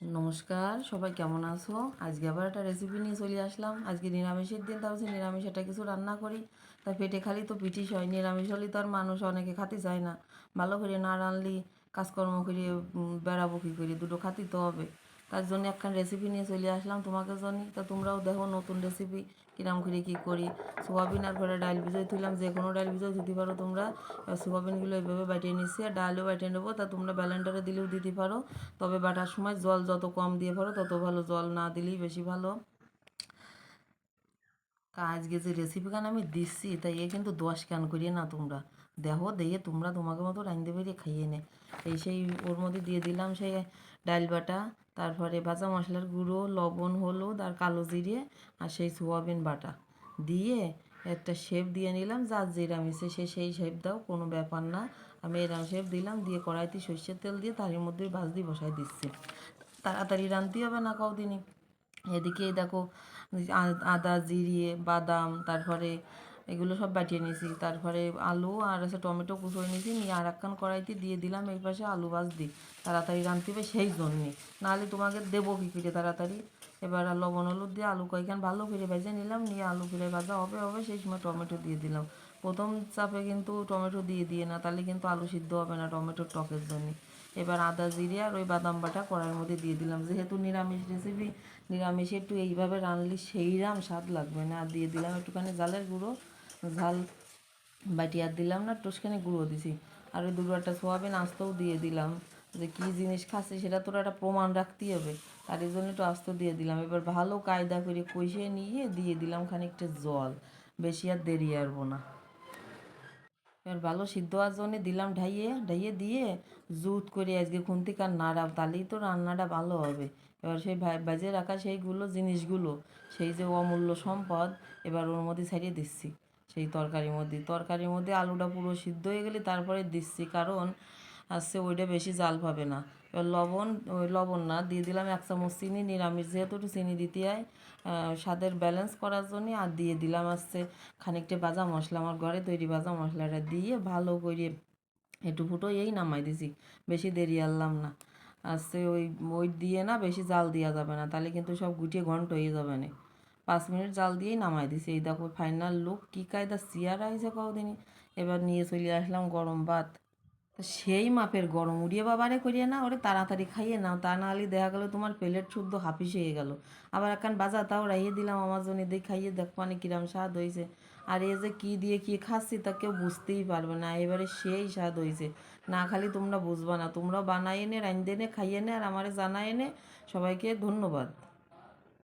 নমস্কার, সবাই কেমন আছো? আজকে আবার একটা রেসিপি নিয়ে চলে আসলাম। আজকে নিরামিষের দিন সে নিরামিষ একটা কিছু রান্না করি, তা পেটে খালি তো পিটিস হয়। নিরামিষ হলে তো আর মানুষ অনেকে খাতে চায় না। ভালো করে না রানলি কাজকর্ম করে বেড়াবো কী করে? দুটো খাতি তো হবে। তার জন্য একখান রেসিপি নিয়ে চলে আসলাম তোমাকে জন্য। তা তোমরাও দেখো নতুন রেসিপি কিরাম করে কী করি। সোয়াবিন আর ঘরে ডাল ভিজোয় তুললাম যে কোনো ডাল ভিজোয় দিতে পারো তোমরা। সোয়াবিনগুলো এইভাবে বাটিয়ে নিচ্ছি আর ডালও বাটিয়ে নেব, তা তোমরা ব্যালেন্ডারে দিলেও দিতে পারো। তবে বাটার সময় জল যত কম দিয়ে পারো, তত ভালো জল না দিলেই বেশি ভালো। তা আজকে যে রেসিপি গান আমি দিচ্ছি, তাই এ কিন্তু দশ ক্যান করিয়ে না তোমরা। দেখো দিয়ে তোমরা তোমাকে মতো রাঁধতে বেরিয়ে খাইয়ে নে। এই সেই ওর মধ্যে দিয়ে দিলাম সেই ডাল বাটা, তারপরে ভাজা মশলার গুঁড়ো, লবণ, হলুদ আর কালো জিরে আর সেই সোয়াবিন বাটা। দিয়ে একটা শেপ দিয়ে নিলাম, যার যেরাম ইসে সে সেই শেপ দাও, কোনো ব্যাপার না। আমি এরাম শেপ দিলাম, দিয়ে কড়াইতে সর্ষের তেল দিয়ে তার মধ্যে ভাজদি বসাই দিচ্ছি। তাড়াতাড়ি রাঁধতে হবে না কদিনই এদিকে দেখো, আদা জিরিয়ে বাদাম, তারপরে এগুলো সব বাটিয়ে নিয়েছি। তারপরে আলু আর হচ্ছে টমেটো কুচড়ে নিয়েছি। নিয়ে আর একখান কড়াইতে দিয়ে দিলাম এই পাশে আলু ভাজ দিই তাড়াতাড়ি রাঁধতে হবে সেই জন্যে। নাহলে তোমাকে দেবো কী করে তাড়াতাড়ি? এবার লবণ, হলুদ দিয়ে আলু কয়েকখান ভালো করে ভেজে নিলাম। নিয়ে আলু ফিরে ভাজা হবে হবে, সেই সময় টমেটো দিয়ে দিলাম। প্রথম চাপে কিন্তু টমেটো দিয়ে দিয়ে না, তাহলে কিন্তু আলু সিদ্ধ হবে না টমেটোর টকের জন্য। এবার আদা জিরে আর ওই বাদাম বাটা কড়াইয়ের মধ্যে দিয়ে দিলাম। যেহেতু নিরামিষ রেসিপি নিরামিষে একটু এইভাবে রানলে সেইরাম স্বাদ লাগবে না। আর দিয়ে দিলাম একটুখানি জালের গুঁড়ো। ঝাল বাটি আর দিলাম না টুসখানি গুঁড়ো দিছি। আর ওই দুটো একটা সোয়াবিন আস্তেও দিয়ে দিলাম। যে কী জিনিস খাচ্ছে সেটা তোর একটা প্রমাণ রাখতেই হবে। তার এই জন্য একটু আস্ত দিয়ে দিলাম। এবার ভালো কায়দা করে কষিয়ে নিয়ে দিয়ে দিলাম খানিকটা জল। বেশি আর দেরি আরবো না। এবার ভালো সিদ্ধ হওয়ার দিলাম ঢাইয়ে। ঢাইয়ে দিয়ে জুত করে আজকে খুন্তিকার নাড়াব তাহলেই তো রান্নাটা ভালো হবে। এবার সেই ভেজে রাখা সেইগুলো জিনিসগুলো, সেই যে অমূল্য সম্পদ, এবার ওর মধ্যে ছাড়িয়ে দিচ্ছি। সেই তরকারির মধ্যে। তরকারির মধ্যে আলুটা পুরো সিদ্ধ হয়ে গেলে তারপরে দিচ্ছি, কারণ আসছে ওইটা বেশি জাল পাবে না। এবার লবণ, ওই লবণ না, দিয়ে দিলাম এক চামচ চিনি, নিরামিষ যেহেতু একটু চিনি দিতে হয় স্বাদের ব্যালেন্স করার জন্য, আর দিয়ে দিলাম আসছে খানিকটা ভাজা মশলা। আমার ঘরে তৈরি ভাজা মশলাটা দিয়ে ভালো করে একটু ফুটো এই নামাই দিছি, বেশি দেরি আনলাম না। আসছে ওই ওই দিয়ে না বেশি জাল দেওয়া যাবে না, তাহলে কিন্তু সব গুটিয়ে ঘন্ট হয়ে যাবে না। পাঁচ মিনিট জাল দিয়েই নামাই দিছি। এই দেখো ফাইনাল লুক কী কায়দা চেয়ার আইছে কদিনই এবার নিয়ে চলে আসলাম গরম ভাত। সেই মাপের গরম, উড়িয়ে বাবারে করিয়ে না, ওরে তাড়াতাড়ি খাইয়ে নাও। তা না হলে দেখা গেলো তোমার প্লেট শুদ্ধ হাফিস হয়ে গেল। আবার একখান বাজা তাও রাইয়ে দিলাম আমার জন্য দিয়ে খাইয়ে দেখ মানে কিরম স্বাদ হয়েছে আর এ যে কী দিয়ে কী খাচ্ছি তা কেউ বুঝতেই পারবে না, এবারে সেই স্বাদ হয়েছে না খালি তোমরা বুঝবা না, তোমরাও বানাই এনে রান্ধে এনে খাইয়ে নে, আর আমারে জানাই এনে সবাইকে ধন্যবাদ।